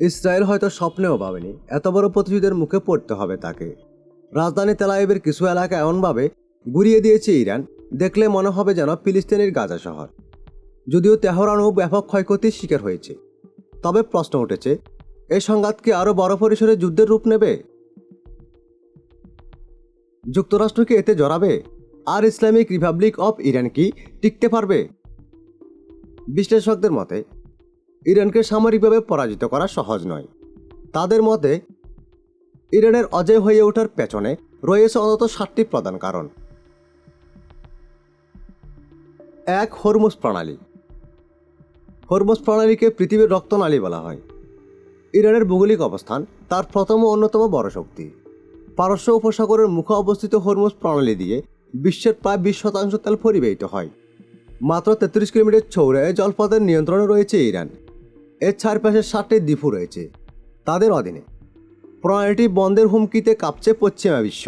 Israel হয়তো স্বপ্নেও ভাবেনি, এত বড় প্রতিশোধের মুখে পড়তে হবে তাকে। রাজধানী তেলাইবের কিছু এলাকা এমনভাবে গুড়িয়ে দিয়েছে ইরান, দেখলে মনে হবে যেন ফিলিস্তিনের গাজা শহর। যদিও তেহরানও ব্যাপক ক্ষয়ক্ষতির শিকার হয়েছে। তবে প্রশ্ন উঠেছে এই সংঘাত কি আরও বড় পরিসরে যুদ্ধের রূপ নেবে? যুক্তরাষ্ট্রকে এতে জড়াবে? আর ইসলামিক রিপাবলিক অফ ইরান কি টিকতে পারবে? বিশ্লেষকদের মতে ইরানকে সামরিকভাবে পরাজিত করা সহজ নয়। তাদের মতে, ইরানের অজয় হয়ে ওঠার পেছনে রয়েছে অন্তত সাতটি প্রধান কারণ। এক, হরমুজ প্রণালী। হরমুজ প্রণালীকে পৃথিবীর রক্তনালী বলা হয়। ইরানের ভৌগোলিক অবস্থান তার প্রথম ও অন্যতম বড় শক্তি। পারস্য উপসাগরের মুখে অবস্থিত হরমুজ প্রণালী দিয়ে বিশ্বের প্রায় বিশ শতাংশ তেল পরিবাহিত হয়। মাত্র তেত্রিশ কিলোমিটার চৌড়ে জলপথের নিয়ন্ত্রণে রয়েছে ইরান। এর চারপাশে ষাটটি দ্বীপও রয়েছে, তাদের অধীনে। প্রণালীটি বন্ধের হুমকিতে কাঁপছে পশ্চিমা বিশ্ব।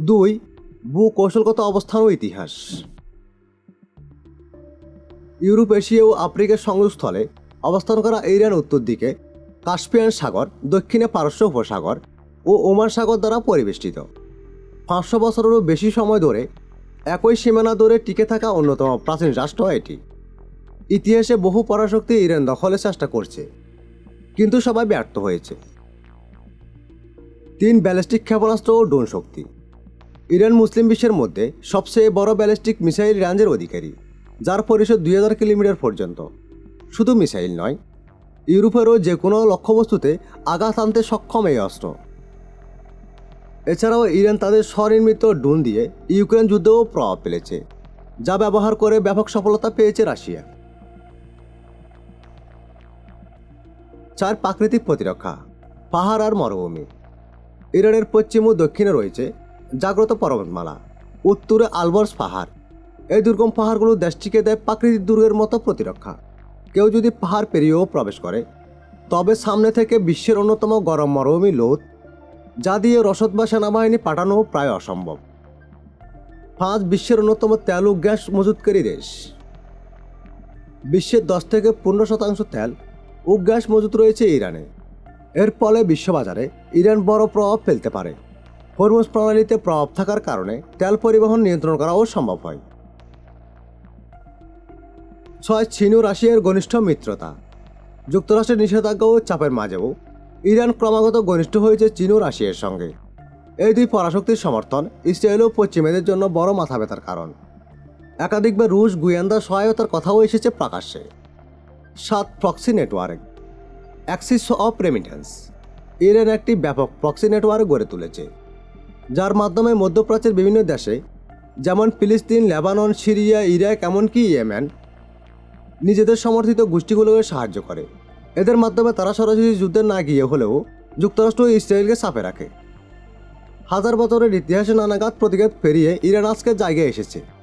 দুই ভূ কৌশলগত অবস্থান ও ইতিহাস। ইউরোপ, এশিয়া ও আফ্রিকার সংযোগস্থলে অবস্থান করা ইরান উত্তর দিকে, কাস্পিয়ান সাগর, দক্ষিণে পারস্য উপসাগর ও ওমান সাগর দ্বারা পরিবেষ্টিত। পাঁচশো বছরেরও বেশি সময় ধরে একই সীমানা ধরে টিকে থাকা অন্যতম প্রাচীন রাষ্ট্র এটি। ইতিহাসে বহু পরাশক্তি ইরান দখলের চেষ্টা করছে, কিন্তু সবাই ব্যর্থ হয়েছে। তিন ব্যালিস্টিক ক্ষেপণাস্ত্র ও ড্রোন শক্তি। ইরান মুসলিম বিশ্বের মধ্যে সবচেয়ে বড় ব্যালিস্টিক মিসাইল রেঞ্জের অধিকারী, যার পরিসর দুই হাজার কিলোমিটার পর্যন্ত। শুধু মিসাইল নয়, ইউরোপেরও যে কোনো লক্ষ্যবস্তুতে আঘাত আনতে সক্ষম এই অস্ত্র। এছাড়াও ইরান তাদের স্বনির্মিত ড্রোন দিয়ে ইউক্রেন যুদ্ধেও প্রভাব ফেলেছে, যা ব্যবহার করে ব্যাপক সফলতা পেয়েছে রাশিয়া। চার প্রাকৃতিক প্রতিরক্ষা, পাহাড় আর মরুভূমি। ইরানের পশ্চিম ও দক্ষিণে রয়েছে জাগ্রত পর্বতমালা, উত্তরে আলবর্স পাহাড়। এই দুর্গম পাহাড়গুলো দেশটিকে দেয় প্রাকৃতিক দুর্গের মতো প্রতিরক্ষা। কেউ যদি পাহাড় পেরিয়েও প্রবেশ করে, তবে সামনে থেকে বিশ্বের অন্যতম গরম মরুভূমি লোদ যা দিয়ে রসদ বা সেনাবাহিনী পাঠানো প্রায় অসম্ভব। পাঁচ বিশ্বের অন্যতম তেল ও গ্যাস মজুতকারী দেশ। বিশ্বের দশ থেকে পনেরো শতাংশ তেল ও গ্যাস মজুত রয়েছে ইরানে। এর ফলে বিশ্ববাজারে ইরান বড় প্রভাব ফেলতে পারে। হরমুজ প্রণালীতে প্রভাব থাকার কারণে তেল পরিবহন নিয়ন্ত্রণ করাও সম্ভব হয়। ছয় চীন রাশিয়ার ঘনিষ্ঠ মিত্রতা। যুক্তরাষ্ট্রের নিষেধাজ্ঞা ও চাপের মাঝেও ইরান ক্রমাগত ঘনিষ্ঠ হয়েছে চীন ও রাশিয়ার সঙ্গে। এই দুই পরাশক্তির সমর্থন ইসরায়েল ও পশ্চিমেদের জন্য বড় মাথা ব্যথার কারণ। একাধিকবার রুশ, গুয়েন্দা সহায়তার কথাও এসেছে প্রকাশ্যে। সাত proxy network axis of resistance Iran একটি ব্যাপক প্রক্সি নেটওয়ার্ক গড়ে তুলেছে, যার মাধ্যমে মধ্যপ্রাচ্যের বিভিন্ন দেশে, যেমন ফিলিস্তিন, লেবানন, সিরিয়া, ইরাক, এমনকি ইয়েমেন, নিজেদের সমর্থিত গোষ্ঠীগুলোকে সাহায্য করে। এদের মাধ্যমে তারা সরাসরি যুদ্ধে না গিয়ে হলেও যুক্তরাষ্ট্র ইসরায়েলকে চাপে রাখে। হাজার বছরের ইতিহাসে নানাঘাত প্রতিঘাত পেরিয়ে ইরান আজকের জায়গায় এসেছে।